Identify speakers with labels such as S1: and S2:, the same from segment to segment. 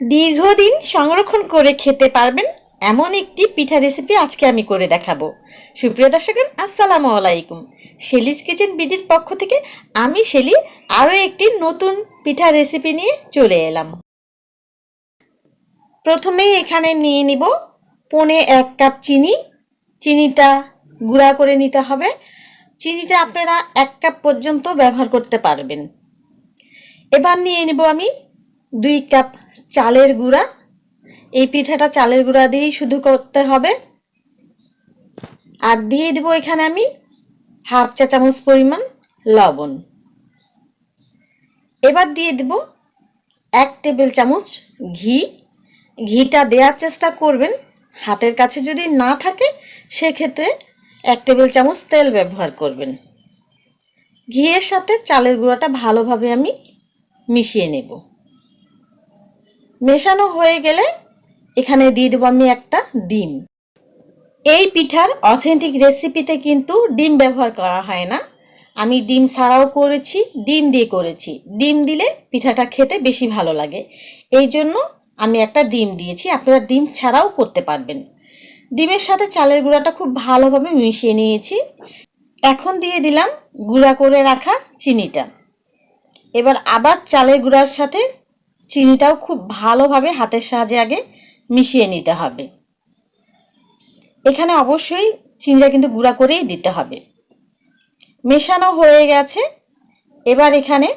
S1: দীর্ঘদিন সংরক্ষণ করে খেতে পারবেন এমন একটি পিঠা রেসিপি আজকে আমি করে দেখাবো। সুপ্রিয় দর্শকগণ, আসসালামু আলাইকুম। শেলিজ কিচেন বিডির পক্ষ থেকে আমি শেলি আরও একটি নতুন পিঠা রেসিপি নিয়ে চলে এলাম। প্রথমেই এখানে নিয়ে নিব পনে এক কাপ চিনি। চিনিটা গুঁড়া করে নিতে হবে। চিনিটা আপনারা এক কাপ পর্যন্ত ব্যবহার করতে পারবেন। এবার নিয়ে নেব আমি দুই কাপ চালের গুঁড়া। এই পিঠাটা চালের গুঁড়া দিয়েই শুধু করতে হবে। আর দিয়ে দেবো এখানে আমি হাফ চা চামচ পরিমাণ লবণ। এবার দিয়ে দেব এক টেবিল চামচ ঘি। ঘিটা দেওয়ার চেষ্টা করবেন। হাতের কাছে যদি না থাকে, সেক্ষেত্রে এক টেবিল চামচ তেল ব্যবহার করবেন। ঘিয়ের সাথে চালের গুঁড়াটা ভালোভাবে আমি মিশিয়ে নেব। মেশানো হয়ে গেলে এখানে দিয়ে দেবো আমি একটা ডিম। এই পিঠার অথেন্টিক রেসিপিতে কিন্তু ডিম ব্যবহার করা হয় না। আমি ডিম ছাড়াও করেছি, ডিম দিয়ে করেছি। ডিম দিলে পিঠাটা খেতে বেশি ভালো লাগে। এই জন্য আমি একটা ডিম দিয়েছি। আপনারা ডিম ছাড়াও করতে পারবেন। ডিমের সাথে চালের গুঁড়াটা খুব ভালোভাবে মিশিয়ে নিয়েছি। এখন দিয়ে দিলাম গুঁড়া করে রাখা চিনিটা। এবার আবার চালের গুঁড়ার সাথে চিনিটাও খুব ভালোভাবে হাতের সাহায্যে আগে মিশিয়ে নিতে হবে। এখানে অবশ্যই চিনিটা কিন্তু গুঁড়া করেই দিতে হবে। মেশানো হয়ে গেছে। এবার এখানে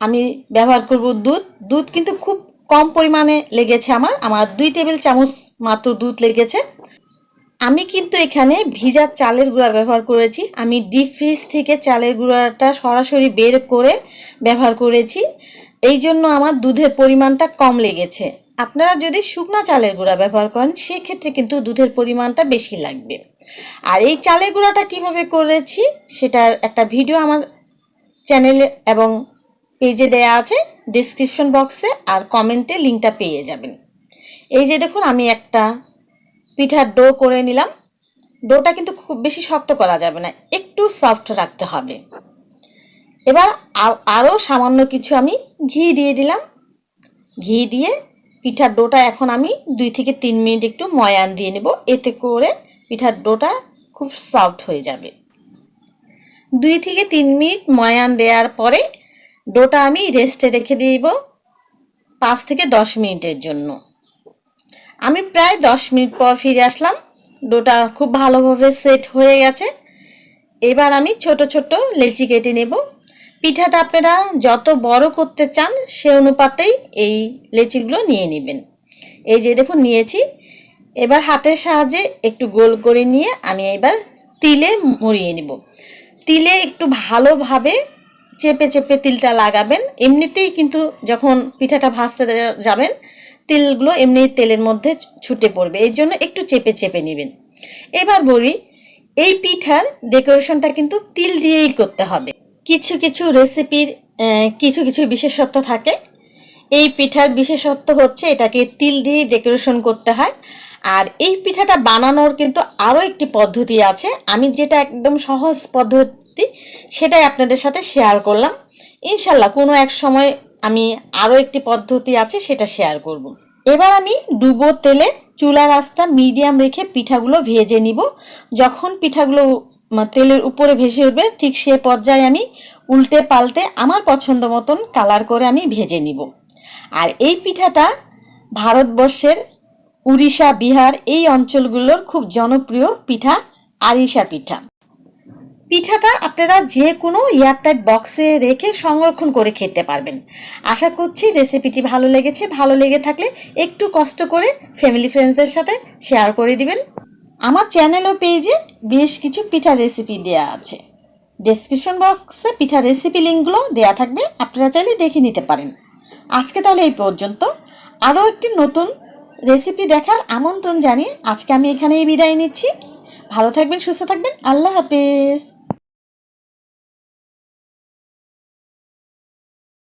S1: আমি ব্যবহার করব দুধ। দুধ কিন্তু খুব কম পরিমাণে লেগেছে আমার। আমার দুই টেবিল চামচ মাত্র দুধ লেগেছে। আমি কিন্তু এখানে ভিজা চালের গুঁড়া ব্যবহার করেছি। আমি ডিপ ফ্রিজ থেকে চালের গুঁড়াটা সরাসরি বের করে ব্যবহার করেছি। এই জন্য আমার দুধের পরিমাণটা কম লেগেছে। আপনারা যদি শুকনো চালের গুঁড়া ব্যবহার করেন, সেক্ষেত্রে কিন্তু দুধের পরিমাণটা বেশি লাগবে। আর এই চালের গুঁড়াটা কীভাবে করেছি, সেটার একটা ভিডিও আমার চ্যানেলে এবং পেজে দেয়া আছে ডিসক্রিপশন বক্সে আর কমেন্টে লিঙ্কটা পেয়ে যাবেন। এই যে দেখুন, আমি একটা পিঠার ডো করে নিলাম। ডোটা কিন্তু খুব বেশি শক্ত করা যাবে না, একটু সফট রাখতে হবে। এবার আরও সামান্য কিছু আমি ঘি দিয়ে দিলাম। ঘি দিয়ে পিঠার ডোটা এখন আমি দুই থেকে তিন মিনিট একটু ময়ান দিয়ে নেব। এতে করে পিঠার ডোটা খুব সফট হয়ে যাবে। দুই থেকে তিন মিনিট ময়ান দেওয়ার পরে ডোটা আমি রেস্টে রেখে দিব পাঁচ থেকে দশ মিনিটের জন্য। আমি প্রায় দশ মিনিট পর ফিরে আসলাম। ডোটা খুব ভালোভাবে সেট হয়ে গেছে। এবার আমি ছোট ছোট লেচি কেটে নেব। পিঠাটা আপনারা যত বড় করতে চান, সে অনুপাতেই এই লেচিগুলো নিয়ে নেবেন। এই যে দেখুন, নিয়েছি। এবার হাতের সাহায্যে একটু গোল করে নিয়ে আমি এবার তিলে মরিয়ে নেব। তিলে একটু ভালোভাবে চেপে চেপে তিলটা লাগাবেন। এমনিতেই কিন্তু যখন পিঠাটা ভাজতে যাবেন, তিলগুলো এমনি তেলের মধ্যে ছুটে পড়বে। এই জন্য একটু চেপে চেপে নেবেন। এবার বলি, এই পিঠার ডেকোরেশনটা কিন্তু তিল দিয়েই করতে হবে। কিছু কিছু রেসিপির কিছু কিছু বিশেষত্ব থাকে। এই পিঠার বিশেষত্ব হচ্ছে এটাকে তিল দিয়ে ডেকোরেশন করতে হয়। আর এই পিঠাটা বানানোর কিন্তু আরও একটি পদ্ধতি আছে। আমি যেটা একদম সহজ পদ্ধতি, সেটাই আপনাদের সাথে শেয়ার করলাম। ইনশাল্লাহ কোনো এক সময় আমি আরও একটি পদ্ধতি আছে, সেটা শেয়ার করব। এবার আমি ডুবো তেলে চুলার আঁচটা মিডিয়াম রেখে পিঠাগুলো ভেজে নিব। যখন পিঠাগুলো তেলের উপরে ভেসে উঠবে, ঠিক সে পর্যায়ে আমি উল্টে পাল্টে আমার পছন্দ মতন কালার করে আমি ভেজে নিব। আর এই পিঠাটা ভারতবর্ষের উড়িষ্যা, বিহার এই অঞ্চলগুলোর খুব জনপ্রিয় পিঠা আরিসা পিঠা। পিঠাটা আপনারা যে কোনো এয়ারটাইট বক্সে রেখে সংরক্ষণ করে খেতে পারবেন। আশা করছি রেসিপিটি ভালো লেগেছে। ভালো লেগে থাকলে একটু কষ্ট করে ফ্যামিলি ফ্রেন্ডসদের সাথে শেয়ার করে দিবেন। আমার চ্যানেল ও পেজে বেশ কিছু পিঠা রেসিপি দেয়া আছে। ডেসক্রিপশন বক্সে পিঠা রেসিপি লিঙ্কগুলো দেয়া থাকবে, আপনারা চাইলে দেখে নিতে পারেন। আজকে তাহলে এই পর্যন্ত। আরও একটি নতুন রেসিপি দেখার আমন্ত্রণ জানিয়ে আজকে আমি এখানেই বিদায় নিচ্ছি। ভালো থাকবেন, সুস্থ থাকবেন, আল্লাহ হাফেজ।